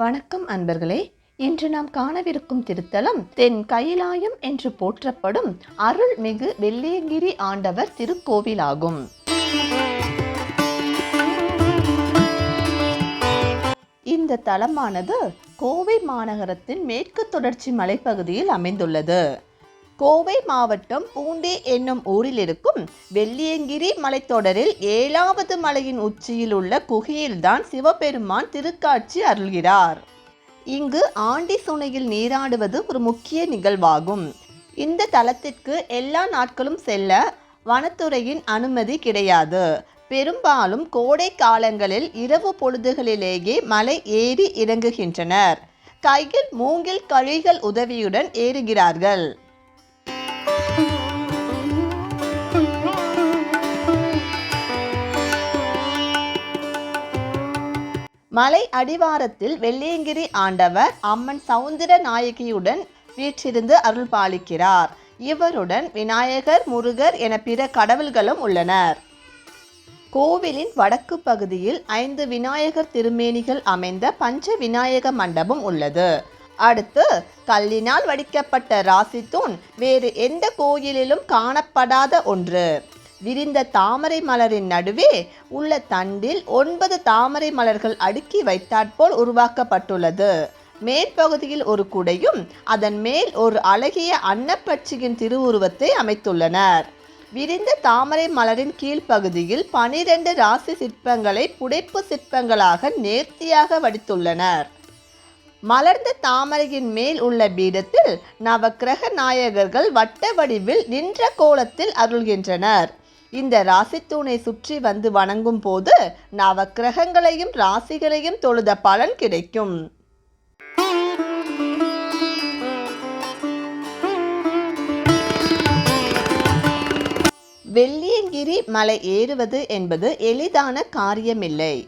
வணக்கம் அன்பர்களே. இன்று நாம் காணவிருக்கும் திருத்தலம் தென் கைலாயம் என்று போற்றப்படும் அருள்மிகு வெள்ளியங்கிரி ஆண்டவர் திருக்கோவிலாகும். இந்த தலமானது கோவை மாநகரத்தின் மேற்கு தொடர்ச்சி மலைப்பகுதியில் அமைந்துள்ளது. கோவை மாவட்டம் பூண்டி என்னும் ஊரில் இருக்கும் வெள்ளியங்கிரி மலைத்தொடரில் ஏழாவது மலையின் உச்சியில் உள்ள குகையில்தான் சிவபெருமான் திருக்காட்சி அருள்கிறார். இங்கு ஆண்டி சுனையில் நீராடுவது ஒரு முக்கிய நிகழ்வாகும். இந்த தலத்திற்கு எல்லா நாட்களும் செல்ல வனத்துறையின் அனுமதி கிடையாது. பெரும்பாலும் கோடை காலங்களில் இரவு பொழுதுகளிலேயே மலை ஏறி இறங்குகின்றனர். கையில் மூங்கில் கழிகள் உதவியுடன் ஏறுகிறார்கள். மலை அடிவாரத்தில் வெள்ளியங்கிரி ஆண்டவர் அம்மன் சவுந்தர நாயகியுடன் வீற்றிருந்து அருள் பாலிக்கிறார் இவருடன் விநாயகர் முருகர் என பிற கடவுள்களும் உள்ளனர். கோவிலின் வடக்கு பகுதியில் ஐந்து விநாயகர் திருமேனிகள் அமைந்த பஞ்ச விநாயக மண்டபம் உள்ளது. அடுத்து கல்லினால் வடிக்கப்பட்ட ராசி தூண் வேறு எந்த கோயிலிலும் காணப்படாத ஒன்று. விரிந்த தாமரை மலரின் நடுவே உள்ள தண்டில் ஒன்பது தாமரை மலர்கள் அடுக்கி வைத்தாற்போல் உருவாக்கப்பட்டுள்ளது. மேற்பகுதியில் ஒரு குடையும் அதன் மேல் ஒரு அழகிய அன்னப்பட்சியின் திருவுருவத்தை அமைத்துள்ளனர். விரிந்த தாமரை மலரின் கீழ்ப்பகுதியில் பனிரெண்டு ராசி சிற்பங்களை புடைப்பு சிற்பங்களாக நேர்த்தியாக வடித்துள்ளனர். மலர்ந்த தாமரையின் மேல் உள்ள பீடத்தில் நவக்கிரக நாயகர்கள் வட்ட வடிவில் நின்ற கோலத்தில் அருள்கின்றனர். இந்த ராசித்தூணை சுற்றி வந்து வணங்கும் போது நவக்கிரகங்களையும் ராசிகளையும் தொழுத பலன் கிடைக்கும். வெள்ளியங்கிரி மலை ஏறுவது என்பது எளிதான காரியமில்லை.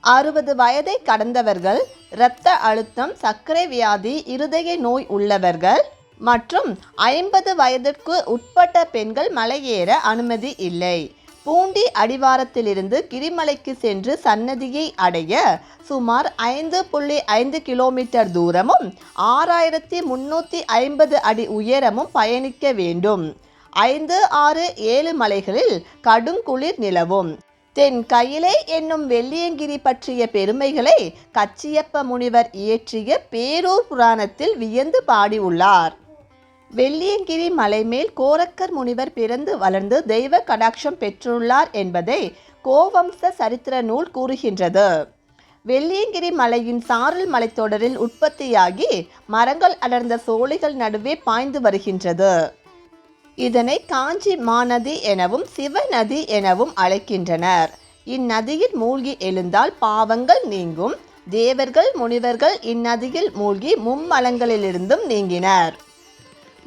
அறுபது வயதை கடந்தவர்கள் இரத்த அழுத்தம் சர்க்கரை வியாதி இருதய நோய் உள்ளவர்கள் மற்றும் ஐம்பது வயதிற்கு உட்பட்ட பெண்கள் மலையேற அனுமதி இல்லை. பூண்டி அடிவாரத்திலிருந்து கிரிமலைக்கு சென்று சன்னதியை அடைய சுமார் ஐந்து புள்ளி ஐந்து கிலோமீட்டர் தூரமும் ஆறாயிரத்தி முன்னூற்றி ஐம்பது அடி உயரமும் பயணிக்க வேண்டும். ஐந்து ஆறு ஏழு மலைகளில் கடும் குளிர் நிலவும். தென் கையிலே என்னும் வெள்ளியங்கிரி பற்றிய பெருமைகளை கச்சியப்ப முனிவர் இயற்றிய பேரூர் புராணத்தில் வியந்து பாடியுள்ளார். வெள்ளியங்கிரி மலைமேல் கோரக்கர் முனிவர் பிறந்து வளர்ந்து தெய்வ கடாட்சம் பெற்றுள்ளார் என்பதை கோவம்ச சரித்திர நூல் கூறுகின்றது. வெள்ளியங்கிரி மலையின் சாரல் மலைத்தொடரில் உற்பத்தியாகி மரங்கள் அடர்ந்த சோலைகள் நடுவே பாய்ந்து வருகின்றது. இதனை காஞ்சி மாநதி எனவும் சிவநதி எனவும் அழைக்கின்றனர். இந்நதியில் மூழ்கி எழுந்தால் பாவங்கள் நீங்கும். தேவர்கள் முனிவர்கள் இந்நதியில் மூழ்கி மும்மலங்களிலிருந்தும் நீங்கினர்.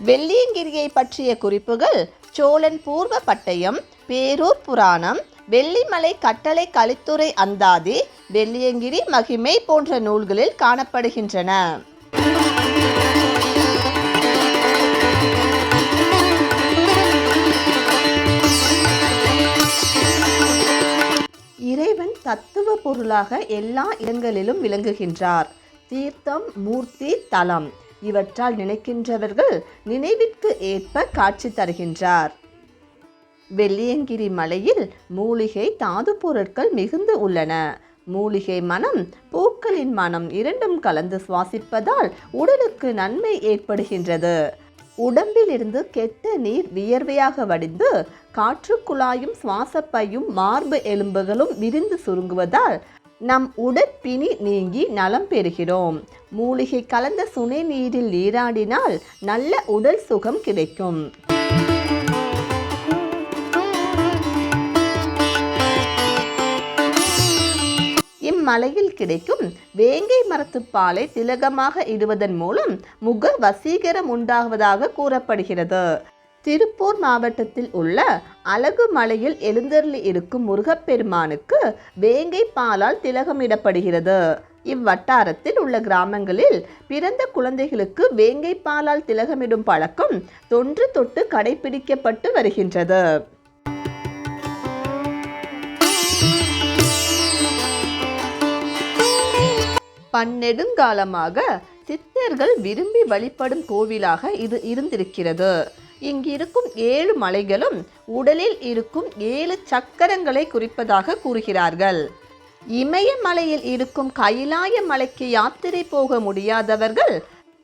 வெள்ளியங்கிரியை பற்றிய குறிப்புகள் சோழன் பூர்வ பட்டயம் பேரூர் புராணம் வெள்ளிமலை கட்டளை கலித்துறை அந்தாதி வெள்ளியங்கிரி மகிமை போன்ற நூல்களில் காணப்படுகின்றன. இறைவன் தத்துவ பொருளாக எல்லா இடங்களிலும் விளங்குகின்றார். தீர்த்தம் மூர்த்தி தலம். இவற்றால் நினைக்கின்றவர்கள் நினைவிற்கு ஏற்ப காட்சி தருகின்றார். வெள்ளியங்கிரி மலையில் மூலிகை தாது பொருட்கள் மிகுந்து உள்ளன. மூலிகை மனம் பூக்களின் மனம் இரண்டும் கலந்து சுவாசிப்பதால் உடலுக்கு நன்மை ஏற்படுகின்றது. உடம்பிலிருந்து கெட்ட நீர் வியர்வையாக வடிந்து காற்று குழாயும் சுவாசப்பையும் மார்பு எலும்புகளும் விரிந்து சுருங்குவதால் நம் உடற்பிணி நீங்கி நலம் பெறுகிறோம். மூலிகை கலந்த சுனை நீரில் நீராடினால் நல்ல உடல் சுகம் கிடைக்கும். இம்மலையில் கிடைக்கும் வேங்கை மரத்து பாலை திலகமாக இடுவதன் மூலம் முக வசீகரம் உண்டாகுவதாக கூறப்படுகிறது. திருப்பூர் மாவட்டத்தில் உள்ள அழகு மலையில் எழுந்தருளி இருக்கும் முருகப்பெருமானுக்கு வேங்கை பாலால் திலகமிடப்படுகிறது. இவ்வட்டாரத்தில் உள்ள கிராமங்களில் பிறந்த குழந்தைகளுக்கு வேங்கை பாலால் திலகமிடும் பழக்கம் தொன்று தொட்டு கடைபிடிக்கப்பட்டு வருகின்றது. பன்னெடுங்காலமாக சித்தர்கள் விரும்பி வழிபடும் கோவிலாக இது இருந்திருக்கிறது. இங்கிருக்கும் ஏழு மலைகளும் உடலில் இருக்கும் ஏழு சக்கரங்களை குறிப்பதாக கூறுகிறார்கள். இமயமலையில் இருக்கும் கைலாய மலைக்கு யாத்திரை போக முடியாதவர்கள்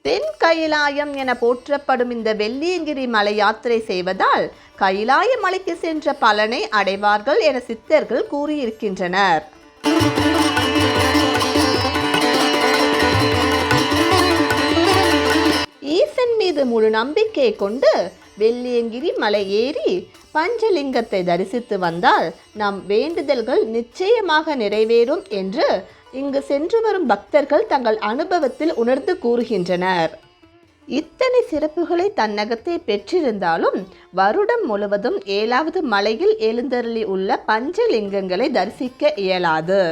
தென் கைலாயம் என போற்றப்படும் இந்த வெள்ளியங்கிரி மலை யாத்திரை செய்வதால் கைலாய மலைக்கு சென்ற பலனை அடைவார்கள் என சித்தர்கள் கூறியிருக்கின்றனர். ஈசன் மீது முழு நம்பிக்கை கொண்டு வெள்ளியங்கிரி மலை ஏறி பஞ்சலிங்கத்தை தரிசித்து வந்தால் நம் வேண்டுதல்கள் நிச்சயமாக நிறைவேறும் என்று இங்கு சென்று வரும் பக்தர்கள் தங்கள் அனுபவத்தில் உணர்ந்து கூறுகின்றனர். இத்தனை சிறப்புகளை தன்னகத்தை பெற்றிருந்தாலும் வருடம் முழுவதும் ஏழாவது மலையில் எழுந்தருளி உள்ள பஞ்சலிங்கங்களை தரிசிக்க இயலாது.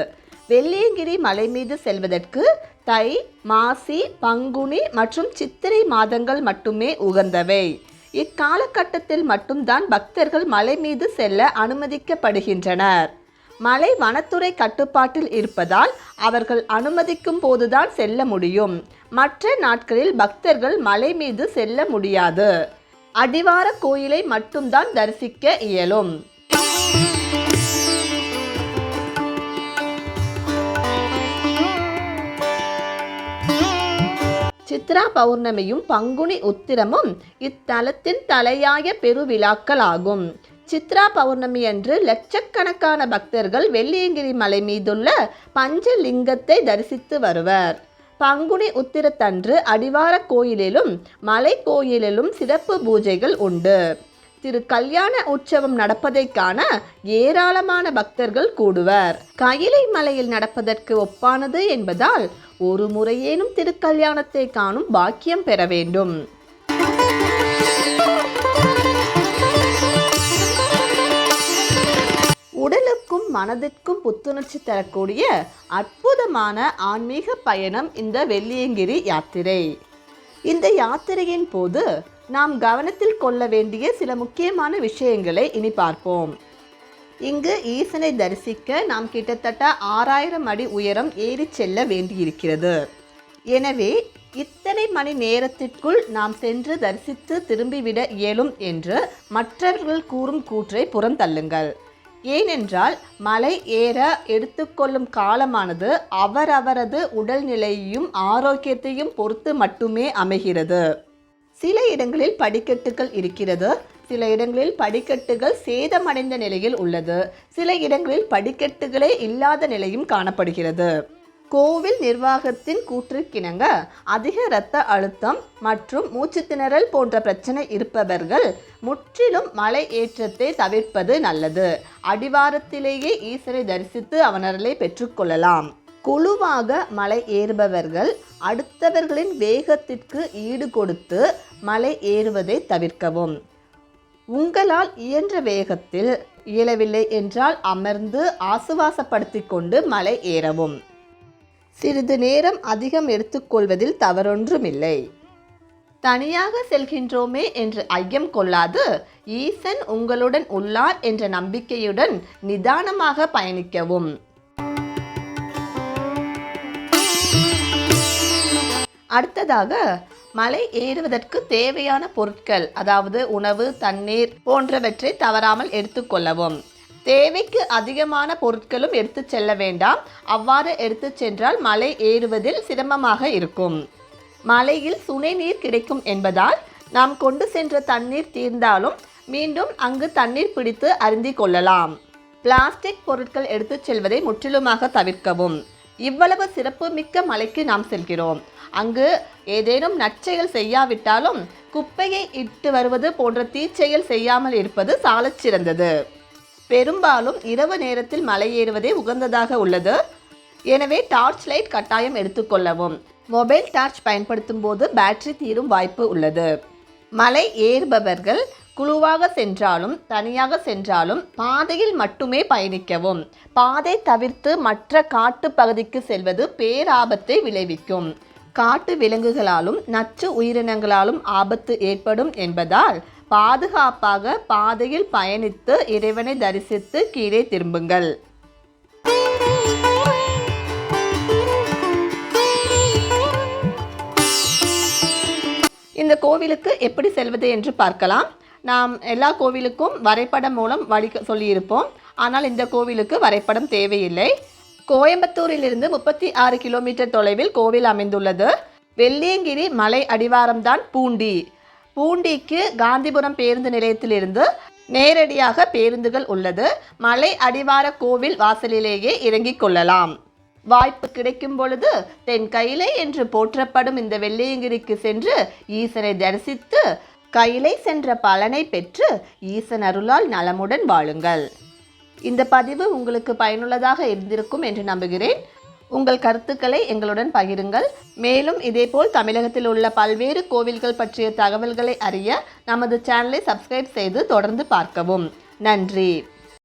வெள்ளியங்கிரி மலை மீது செல்வதற்கு தை மாசி பங்குனி மற்றும் சித்திரை மாதங்கள் மட்டுமே உகந்தவை. இக்காலகட்டத்தில் மட்டும்தான் பக்தர்கள் மலை மீது செல்ல அனுமதிக்கப்படுகின்றனர். மலை வனத்துறை கட்டுப்பாட்டில் இருப்பதால் அவர்கள் அனுமதிக்கும் போதுதான் செல்ல முடியும். மற்ற நாட்களில் பக்தர்கள் மலை மீது செல்ல முடியாது. அடிவார கோயிலை மட்டும்தான் தரிசிக்க இயலும். சித்ரா பௌர்ணமியும் பங்குனி உத்திரமும் இத்தலத்தின் தலையாய பெருவிழாக்களாகும். சித்ரா பௌர்ணமி அன்று லட்சக்கணக்கான பக்தர்கள் வெள்ளியங்கிரி மலை மீதுள்ள பஞ்சலிங்கத்தை தரிசித்து வருவர். பங்குனி உத்திரத்தன்று அடிவார கோயிலிலும் மலை கோயிலிலும் சிறப்பு பூஜைகள் உண்டு. திரு கல்யாண உற்சவம் நடப்பதை காண ஏராளமான பக்தர்கள் கூடுவர். கயிலை மலையில் நடப்பதற்கு ஒப்பானது என்பதால் ஒரு முறையேனும் திருக்கல்யாணத்தை காணும் பாக்கியம் பெற வேண்டும். உடலுக்கும் மனதிற்கும் புத்துணர்ச்சி தரக்கூடிய அற்புதமான ஆன்மீக பயணம் இந்த வெள்ளியங்கிரி யாத்திரை. இந்த யாத்திரையின் போது நாம் கவனத்தில் கொள்ள வேண்டிய சில முக்கியமான விஷயங்களை இனி பார்ப்போம். இங்கு ஈசனை தரிசிக்க நாம் கிட்டத்தட்ட ஆறாயிரம் அடி உயரம் ஏறி செல்ல வேண்டியிருக்கிறது. எனவே இத்தனை மணி நேரத்திற்குள் நாம் சென்று தரிசித்து திரும்பிவிட இயலும் என்று மற்றவர்கள் கூறும் கூற்றை புறந்தள்ளுங்கள். ஏனென்றால் மலை ஏற எடுத்துக்கொள்ளும் காலமானது அவரவரது உடல்நிலையையும் ஆரோக்கியத்தையும் பொறுத்து மட்டுமே அமைகிறது. சில இடங்களில் படிக்கட்டுகள் இருக்கிறது. சில இடங்களில் படிக்கட்டுகள் சேதமடைந்த நிலையில் உள்ளது. சில இடங்களில் படிக்கட்டுகளே இல்லாத நிலையும் காணப்படுகிறது. கோவில் நிர்வாகத்தின் கூற்றுக்கிணங்க அதிக இரத்த அழுத்தம் மற்றும் மூச்சு திணறல் போன்ற பிரச்சனை இருப்பவர்கள் முற்றிலும் மலை ஏற்றத்தை தவிர்ப்பது நல்லது. அடிவாரத்திலேயே ஈஸ்வரை தரிசித்து அவனர்களை பெற்றுக்கொள்ளலாம் குழுவாக மலை ஏறுபவர்கள் அடுத்தவர்களின் வேகத்திற்கு ஈடு கொடுத்து மலை ஏறுவதை தவிர்க்கவும். உங்களால் இயன்ற வேகத்தில் இயலவில்லை என்றால் அமர்ந்து ஆசுவாசப்படுத்தி கொண்டு மலை ஏறவும். சிறிது நேரம் அதிகம் எடுத்துக்கொள்வதில் தவறொன்றுமில்லை. தனியாக செல்கின்றோமே என்று ஐயம் கொள்ளாது ஈசன் உங்களுடன் உள்ளார் என்ற நம்பிக்கையுடன் நிதானமாக பயணிக்கவும். அடுத்ததாக மலை ஏறுவதற்கு தேவையான பொருட்கள் அதாவது உணவு தண்ணீர் போன்றவற்றை தவறாமல் எடுத்துக்கொள்ளவும் தேவைக்கு அதிகமான பொருட்களும் எடுத்து செல்ல வேண்டாம். அவ்வாறு எடுத்து சென்றால் மலை ஏறுவதில் சிரமமாக இருக்கும். மலையில் சுனை நீர் கிடைக்கும் என்பதால் நாம் கொண்டு சென்ற தண்ணீர் தீர்ந்தாலும் மீண்டும் அங்கு தண்ணீர் பிடித்து அருந்திக் கொள்ளலாம். பிளாஸ்டிக் பொருட்கள் எடுத்துச் செல்வதை முற்றிலுமாக தவிர்க்கவும். இவ்வளவு சிறப்பு மிக்க மலைக்கு நாம் செல்கிறோம். அங்கு ஏதேனும் நற்செயல் செய்யாவிட்டாலும் குப்பையை இட்டு வருவது போன்ற தீச்செயல் செய்யாமல் இருப்பது சாலச் சிறந்தது. பெரும்பாலும் இரவு நேரத்தில் மலை ஏறுவதே உகந்ததாக உள்ளது. எனவே டார்ச் லைட் கட்டாயம் எடுத்துக்கொள்ளவும் மொபைல் டார்ச் பயன்படுத்தும் போது பேட்டரி தீரும் வாய்ப்பு உள்ளது. மலை ஏறுபவர்கள் குழுவாக சென்றாலும் தனியாக சென்றாலும் பாதையில் மட்டுமே பயணிக்கவும். பாதை தவிர்த்து மற்ற காட்டு பகுதிக்கு செல்வது பேராபத்தை விளைவிக்கும். காட்டு விலங்குகளாலும் நச்சு உயிரினங்களாலும் ஆபத்து ஏற்படும் என்பதால் பாதுகாப்பாக பாதையில் பயணித்து இறைவனை தரிசித்து கீழே திரும்புங்கள். இந்த கோவிலுக்கு எப்படி செல்வது என்று பார்க்கலாம். நாம் எல்லா கோவிலுக்கும் வரைபடம் மூலம் வழி சொல்லியிருப்போம். ஆனால் இந்த கோவிலுக்கு வரைபடம் தேவையில்லை. கோயம்புத்தூரிலிருந்து முப்பத்தி ஆறு கிலோமீட்டர் தொலைவில் கோவில் அமைந்துள்ளது. வெள்ளியங்கிரி மலை அடிவாரம்தான் பூண்டி. பூண்டிக்கு காந்திபுரம் பேருந்து நிலையத்திலிருந்து நேரடியாக பேருந்துகள் உள்ளது. மலை அடிவார கோவில் வாசலிலேயே இறங்கிக் கொள்ளலாம். வாய்ப்பு கிடைக்கும் பொழுது தென் கைலை என்று போற்றப்படும் இந்த வெள்ளியங்கிரிக்கு சென்று ஈசனை தரிசித்து கையிலே சென்ற பலனை பெற்று ஈசன் அருளால் நலமுடன் வாழுங்கள். இந்த பதிவு உங்களுக்கு பயனுள்ளதாக இருந்திருக்கும் என்று நம்புகிறேன். உங்கள் கருத்துக்களை எங்களுடன் பகிருங்கள். மேலும் இதேபோல் தமிழகத்தில் உள்ள பல்வேறு கோவில்கள் பற்றிய தகவல்களை அறிய நமது சேனலை சப்ஸ்கிரைப் செய்து தொடர்ந்து பார்க்கவும். நன்றி.